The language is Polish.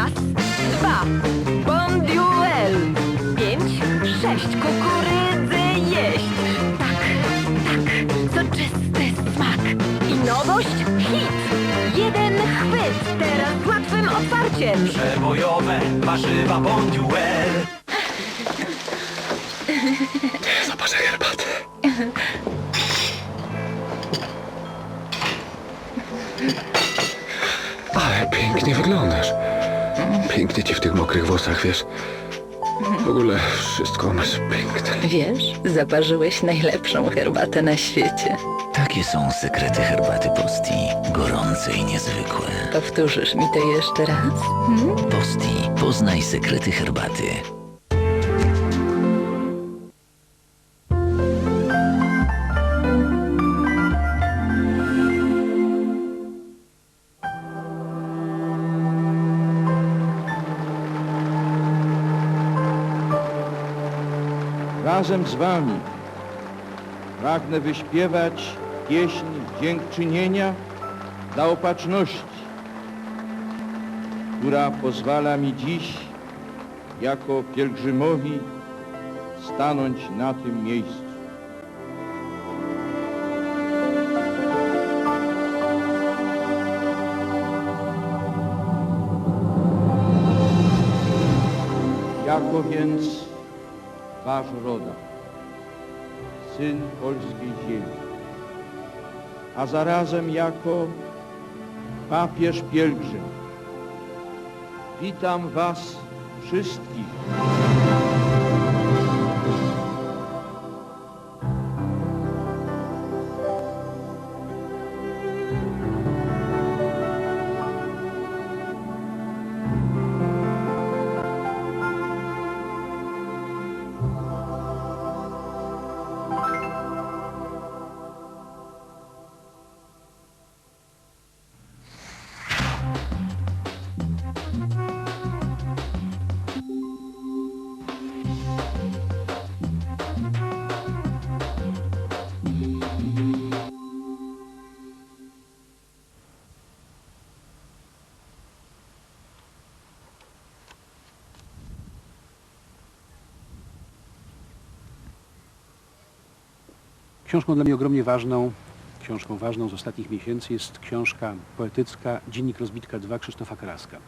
Raz, dwa, bon duel. Pięć, sześć, kukurydzy jeść. Tak, tak, soczysty smak. I nowość hit. Jeden chwyt, teraz z łatwym otwarciem. Przebojowe warzywa Bonduel. Zobaczę herbatę. Ale pięknie wyglądasz. Pięknie ci w tych mokrych włosach, wiesz. W ogóle wszystko masz piękne. Wiesz, zaparzyłeś najlepszą herbatę na świecie. Takie są sekrety herbaty Posti. Gorące i niezwykłe. Powtórzysz mi to jeszcze raz? Posti. Poznaj sekrety herbaty. Razem z wami pragnę wyśpiewać pieśń dziękczynienia dla opatrzności, która pozwala mi dziś jako pielgrzymowi stanąć na tym miejscu. Jako więc wasz rodak, syn polskiej ziemi, a zarazem jako papież pielgrzym. Witam was wszystkich. Książką dla mnie ogromnie ważną, książką ważną z ostatnich miesięcy jest książka poetycka Dziennik Rozbitka 2 Krzysztofa Karaska.